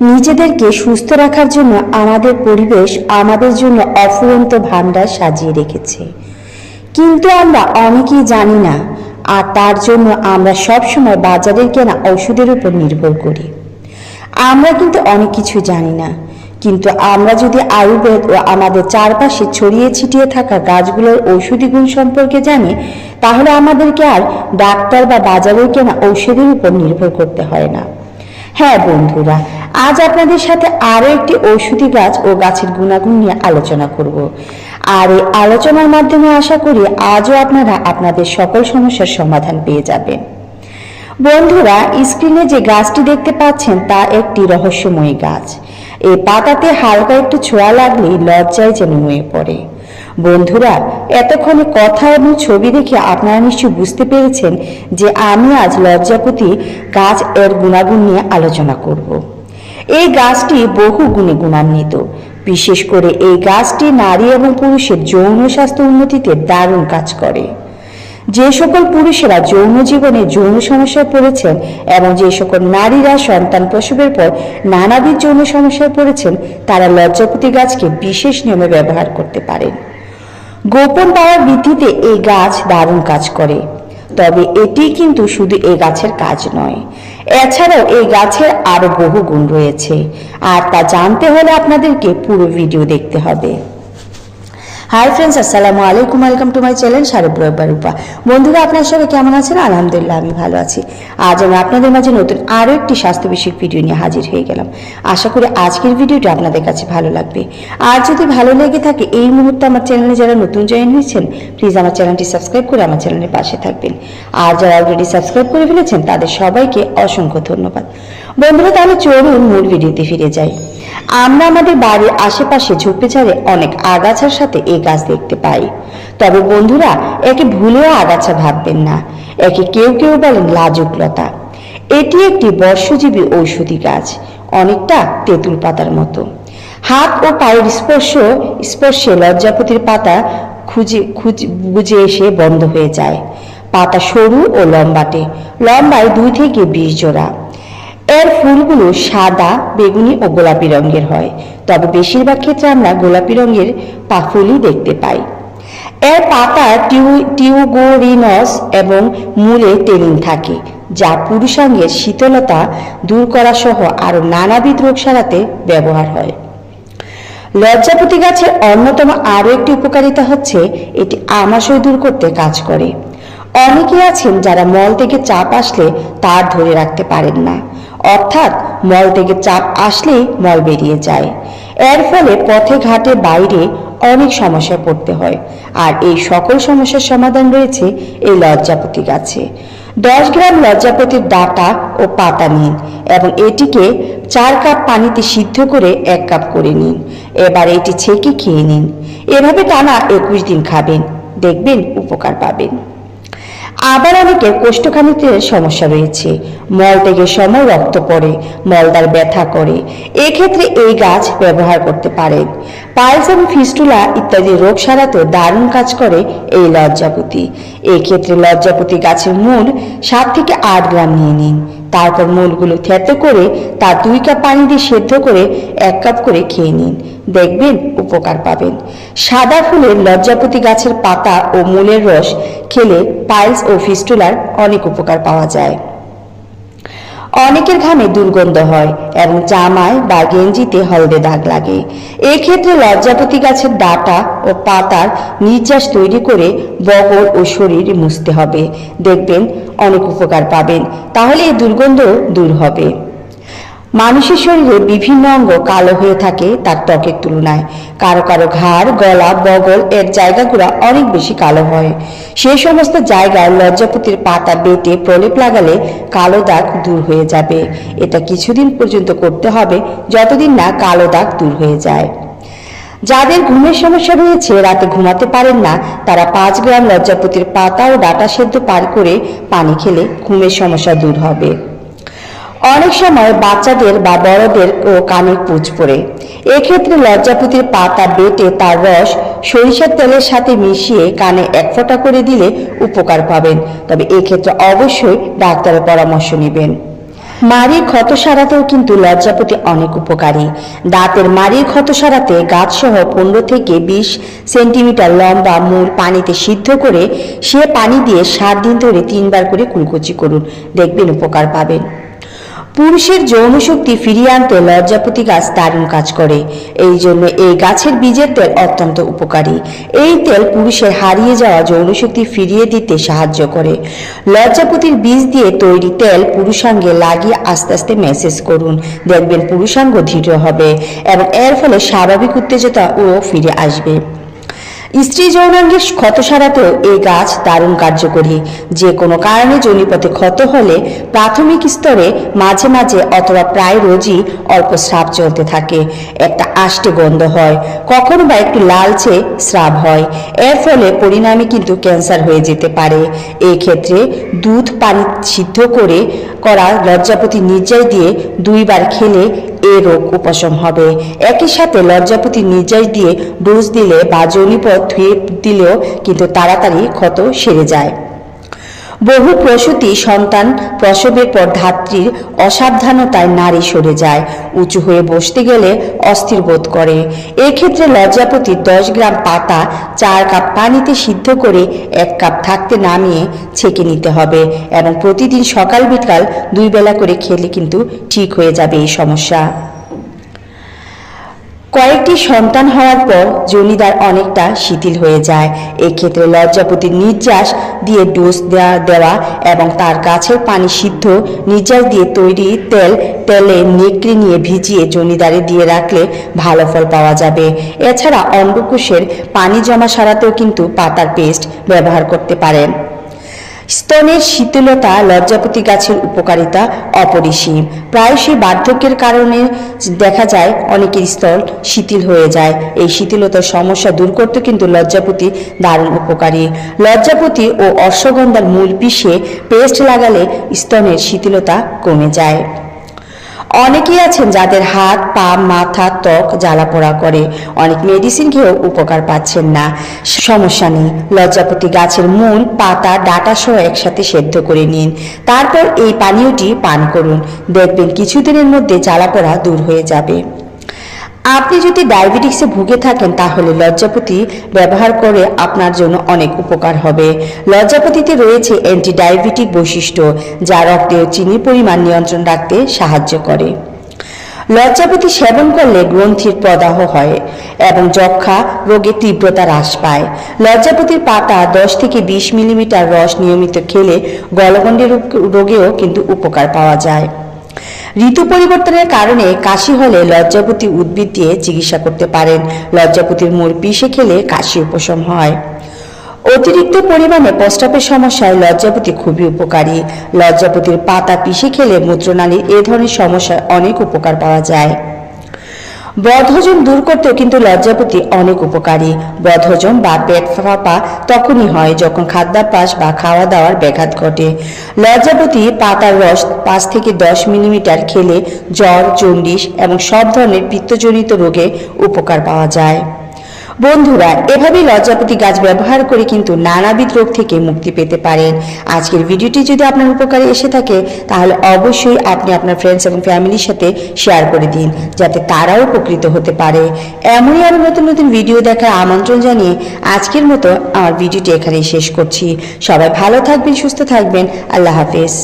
নিজেদেরকে সুস্থ রাখার জন্য আমাদের পরিবেশ আমাদের জন্য অফুরন্ত ভাণ্ডার সাজিয়ে রেখেছে। কিন্তু আমরা অনেকেই জানি না, আর তার জন্য আমরা সবসময় বাজারের কেনা ওষুধের উপর নির্ভর করি। আমরা কিন্তু অনেক কিছু জানি না, কিন্তু আমরা যদি আয়ুর্বেদ ও আমাদের চারপাশে ছড়িয়ে ছিটিয়ে থাকা গাছগুলোর ঔষধি গুণ সম্পর্কে জানি, তাহলে আমাদেরকে আর ডাক্তার বা বাজারের কেনা ঔষধের উপর নির্ভর করতে হয় না। হ্যাঁ বন্ধুরা, আজ আপনাদের সাথে আরও একটি ঔষধি গাছ ও গাছের গুণাগুণ নিয়ে আলোচনা করব। আর এই আলোচনার মাধ্যমে আশা করি আজও আপনারা আপনাদের সকল সমস্যার সমাধান পেয়ে যাবেন। বন্ধুরা, স্ক্রিনে যে গাছটি দেখতে পাচ্ছেন তা একটি রহস্যময়ী গাছ। এই পাতাতে হালকা একটু ছোঁয়া লাগলেই লজ্জায় যেন নুয়ে পড়ে। বন্ধুরা, এতক্ষণে কথা এবং ছবি দেখে আপনারা নিশ্চয়ই বুঝতে পেরেছেন যে আমি আজ লজ্জাপতি গাছ এর গুণাগুণ নিয়ে আলোচনা করব। এই গাছটি বহু গুণে গুণান্বিত। বিশেষ করে এই গাছটি নারী এবং পুরুষের যৌন স্বাস্থ্য উন্নতিতে দারুণ কাজ করে। যে সকল পুরুষেরা যৌন জীবনে যৌন সমস্যায় পড়েছেন এবং যে সকল নারীরা সন্তান প্রসবের পর নানাবিধ যৌন সমস্যায় পড়েছেন, তারা লজ্জাপতি গাছকে বিশেষ নিয়মে ব্যবহার করতে পারেন। গোপন পাওয়ার বৃদ্ধিতে এই গাছ দারুণ কাজ করে। তবে এটি কিন্তু শুধু এই গাছের কাজ নয়, এছাড়াও এই গাছের আরও বহু গুণ রয়েছে। আর তা জানতে হলে আপনাদেরকে পুরো ভিডিও দেখতে হবে। হাই ফ্রেন্ডস আসসালামু আলাইকুম welcome to my channel Sharad Rupa বন্ধুরা, আপনার সবাই কেমন আছেন? আলহামদুলিল্লাহ, আমি ভালো আছি। আজ আমি আপনাদের মাঝে নতুন আরও একটি স্বাস্থ্য বিষয়ক ভিডিও নিয়ে হাজির হয়ে গেলাম। আশা করি আজকের ভিডিওটি আপনাদের কাছে ভালো লাগবে। আর যদি ভালো লেগে থাকে, এই মুহূর্তে আমার চ্যানেলে যারা নতুন জয়েন হয়েছেন প্লিজ আমার চ্যানেলটি সাবস্ক্রাইব করে আমার চ্যানেলের পাশে থাকবেন। আর যারা অলরেডি সাবস্ক্রাইব করে ফেলেছেন, তাদের সবাইকে অসংখ্য ধন্যবাদ। বন্ধুরা, তাহলে চলুন মূল ভিডিওতে ফিরে যাই। আমরা আমাদের বাড়ির আশেপাশে ঝোপে অনেক আগাছার সাথে এই গাছ দেখতে পাই। তবে বন্ধুরা, একে ভুলেও আগাছা ভাববেন না। একে কেউ কেউ বলেন লাজুকলতা। এটি একটি বর্ষজীবী ঔষধি গাছ, অনেকটা তেঁতুল পাতার মতো। হাত ও পায়ের স্পর্শ, স্পর্শে লজ্জাপতির পাতা খুঁজে খুঁজে, বুঝে এসে বন্ধ হয়ে যায়। পাতা সরু ও লম্বাটে, লম্বায় দুই থেকে বিশ জোড়া। এর ফুলগুলো সাদা, বেগুনি ও গোলাপি রঙের হয়। তবে বেশিরভাগ ক্ষেত্রে আমরা গোলাপি রঙের পা ফুলই দেখতে পাই। এর পাতা টিউ, টিউগোরিনস এবং মূলে টেনিন থাকে, যা পুরুষাঙ্গের শীতলতা দূর করা সহ আরও নানাবিধ রোগ সারাতে ব্যবহার হয়। লজ্জাপতি গাছের অন্যতম আরও একটি উপকারিতা হচ্ছে, এটি আমাশয় দূর করতে কাজ করে। অনেকে আছেন যারা মল থেকে চাপ আসলে তার ধরে রাখতে পারেন না। অর্থাৎ মল থেকে চাপ আসলেই মল বেরিয়ে যায়। এর ফলে পথে ঘাটে বাইরে অনেক সমস্যায় পড়তে হয়। আর এই সকল সমস্যার সমাধান রয়েছে এই লজ্জাপতি গাছে। দশ গ্রাম লজ্জাপতির ডাটা ও পাতা নিন এবং এটিকে চার কাপ পানিতে সিদ্ধ করে এক কাপ করে নিন। এবার এটি ছেঁকে খেয়ে নিন। এভাবে টানা একুশ দিন খাবেন। দেখবেন উপকার পাবেন। আবার অনেকের কোষ্ঠখানিতে সমস্যা রয়েছে। মল থেকে সময় রক্ত পড়ে মলদার ব্যথা করে। এক্ষেত্রে এই গাছ ব্যবহার করতে পারেন পায়েস এবং ফিস্টুলা ইত্যাদি রোগ সারাতে দারুণ কাজ করে এই লজ্জাপতি। এক্ষেত্রে লজ্জাপতি গাছের মূল সাত থেকে আট গ্রাম নিয়ে নিন। তারপর মূলগুলো থেতো করে তার দুই কাপ পানি দিয়ে সেদ্ধ করে এক কাপ করে খেয়ে নিন। দেখবেন উপকার পাবেন। সাদা ফুলের লজ্জাপতি গাছের পাতা ও মূলের রস খেলে পাইলস ও ফিস্টুলার অনেক উপকার পাওয়া যায়। অনেকের ঘামে দুর্গন্ধ হয় এবং জামায় বা গেঞ্জিতে হলদে দাগ লাগে। এক্ষেত্রে লজ্জাপতি গাছের ডাটা ও পাতার নির্যাস তৈরি করে বগর ও শরীর মুছতে হবে। দেখবেন অনেক উপকার পাবেন। তাহলে এই দুর্গন্ধ দূর হবে। মানুষের শরীরে বিভিন্ন অঙ্গ কালো হয়ে থাকে তার ত্বকের তুলনায়। কারও কারও ঘাড়, গলা, বগল এর জায়গাগুলো অনেক বেশি কালো হয়। সেই সমস্ত জায়গায় লজ্জাপতির পাতা বেটে প্রলেপ লাগালে কালো দাগ দূর হয়ে যাবে। এটা কিছুদিন পর্যন্ত করতে হবে যতদিন না কালো দাগ দূর হয়ে যায়। যাদের ঘুমের সমস্যা রয়েছে, রাতে ঘুমাতে পারেন না, তারা পাঁচ গ্রাম লজ্জাপতির পাতা ও ডাটা সেদ্ধ পার করে পানি খেলে ঘুমের সমস্যা দূর হবে। অনেক সময় বাচ্চাদের বা বড়দের ও কানে পুচ পড়ে। এক্ষেত্রে লজ্জাপতির পাতা বেটে তার রস সরিষার তেলের সাথে মিশিয়ে কানে এক ফোঁটা করে দিলে উপকার পাবেন। তবে এক্ষেত্রে অবশ্যই ডাক্তারের পরামর্শ নেবেন। মাড়ির ক্ষত সারাতেও কিন্তু লজ্জাপতি অনেক উপকারী। দাঁতের মাড়ির ক্ষত সারাতে গাছসহ পনেরো থেকে বিশ সেন্টিমিটার লম্বা মূল পানিতে সিদ্ধ করে সে পানি দিয়ে সাত দিন ধরে তিনবার করে কুলকুচি করুন। দেখবেন উপকার পাবেন। পুরুষের যৌন শক্তি ফিরিয়ে আনতে লজ্জাপতি গাছ দারুণ কাজ করে। এই জন্য এই গাছের বীজের তেল অত্যন্ত উপকারী। এই তেল পুরুষের হারিয়ে যাওয়া যৌন শক্তি ফিরিয়ে দিতে সাহায্য করে। লজ্জাপতির বীজ দিয়ে তৈরি তেল পুরুষাঙ্গে লাগিয়ে আস্তে আস্তে মেসেজ করুন। দেখবেন পুরুষাঙ্গ দৃঢ় হবে এবং এর ফলে স্বাভাবিক উত্তেজতা ও ফিরে আসবে। স্ত্রী যৌনাঙ্গের ক্ষত সারাতেও এই গাছ দারুণ কার্যকরী। যে কোনো কারণে জনিপথে ক্ষত হলে প্রাথমিক স্তরে মাঝে মাঝে অথবা প্রায় রোজই অল্প স্রাব চলতে থাকে। একটা আষ্টে গন্ধ হয়, কখনো বা একটু লালচে স্রাব হয়। এর ফলে পরিণামে কিন্তু ক্যান্সার হয়ে যেতে পারে। এই ক্ষেত্রে দুধ পানি সিদ্ধ করে করা লজ্জাপতি নির্যাস দিয়ে দুইবার খেলে এ রোগ উপশম হবে। একই সাথে লজ্জাপতি নির্যাস দিয়ে ডোজ দিলে বা জনিপথ ধুয়ে দিলেও কিন্তু তাড়াতাড়ি ক্ষত সেরে যায়। বহু প্রসূতি সন্তান প্রসবের পর ধাত্রীর অসাবধানতায় নারী সরে যায়, উঁচু হয়ে বসতে গেলে অস্থির বোধ করে। এক্ষেত্রে লজ্জাপতির দশ গ্রাম পাতা, চার কাপ পানিতে সিদ্ধ করে এক কাপ থাকতে নামিয়ে ছেঁকে নিতে হবে এবং প্রতিদিন সকাল বিকাল দুই বেলা করে খেলে কিন্তু ঠিক হয়ে যাবে এই সমস্যা। কয়েকটি সন্তান হওয়ার পর জনিদার অনেকটা শিথিল হয়ে যায়। এক্ষেত্রে লজ্জাপতির নির্যাস দিয়ে ডোজ দেওয়া দেওয়া এবং তার গাছের পানি সিদ্ধ, নির্যাস দিয়ে তৈরি তেল, তেলে নেকড়ে নিয়ে ভিজিয়ে জমিদারে দিয়ে রাখলে ভালো ফল পাওয়া যাবে। এছাড়া অন্ডকোষের পানি জমা সারাতেও কিন্তু পাতার পেস্ট ব্যবহার করতে পারেন। স্তনের শীতলতা, লজ্জাপতি গাছের উপকারিতা অপরিসীম। প্রায়শই বার্ধক্যের কারণে দেখা যায় অনেকের স্তন শিথিল হয়ে যায়। এই শিথিলতার সমস্যা দূর করতে কিন্তু লজ্জাপতি দারুণ উপকারী। লজ্জাপতি ও অশ্বগন্ধার মূল পিষে পেস্ট লাগালে স্তনের শিথিলতা কমে যায়। অনেকেই আছেন যাদের হাত, পা, মাথা, ত্বক জ্বালা পোড়া করে। অনেক মেডিসিন খেয়েও উপকার পাচ্ছেন না। সমস্যা নেই। লজ্জাপতি গাছের মূল, পাতা, ডাটা সহ একসাথে সেদ্ধ করে নিন। তারপর এই পানীয়টি পান করুন। দেখবেন কিছুদিনের মধ্যে জ্বালা পোড়া দূর হয়ে যাবে। আপনি যদি ডায়াবেটিক্সে ভুগে থাকেন, তাহলে লজ্জাপতি ব্যবহার করে আপনার জন্য অনেক উপকার হবে। লজ্জাপতিতে রয়েছে অ্যান্টি ডায়াবেটিক বৈশিষ্ট্য, যা রক্তে চিনির পরিমাণ নিয়ন্ত্রণ রাখতে সাহায্য করে। লজ্জাপতি সেবন করলে গ্রন্থির প্রদাহ হয় এবং যক্ষা রোগের তীব্রতা হ্রাস পায়। লজ্জাপতির পাতা দশ থেকে বিশ মিলিমিটার রস নিয়মিত খেলে গলগণ্ডের রোগেও কিন্তু উপকার পাওয়া যায়। ঋতু পরিবর্তনের কারণে কাশি হলে লজ্জাপতি উদ্ভিদ দিয়ে চিকিৎসা করতে পারেন। লজ্জাপতির মূল পিষে খেলে কাশি উপশম হয়। অতিরিক্ত পরিমাণে প্রস্রাবের সমস্যায় লজ্জাপতি খুবই উপকারী। লজ্জাপতির পাতা পিষে খেলে মূত্রনালীর এ ধরনের সমস্যায় অনেক উপকার পাওয়া যায়। বদহজম দূর করতেও কিন্তু লজ্জাপতি অনেক উপকারী। বদহজম বা পেট ফাঁপা তখনই হয় যখন খাদ্যাভ্যাস বা খাওয়া দাওয়ার ব্যাঘাত ঘটে। লজ্জাপতি পাতার রস পাঁচ থেকে দশ মিলিমিটার খেলে জ্বর জন্ডিস এবং সব ধরনের পিত্তজনিত রোগে উপকার পাওয়া যায়। বন্ধুরা, এভাবেই লজ্জাপতি গাছ ব্যবহার করে কিন্তু নানাবিধ রোগ থেকে মুক্তি পেতে পারেন আজকের ভিডিওটি যদি আপনার উপকারে এসে থাকে, তাহলে অবশ্যই আপনি আপনার ফ্রেন্ডস এবং ফ্যামিলির সাথে শেয়ার করে দিন, যাতে তারাও উপকৃত হতে পারে। এমনই আরও নতুন নতুন ভিডিও দেখার আমন্ত্রণ জানিয়ে আজকের মতো আমার ভিডিওটি এখানেই শেষ করছি। সবাই ভালো থাকবেন, সুস্থ থাকবেন। আল্লাহ হাফেজ।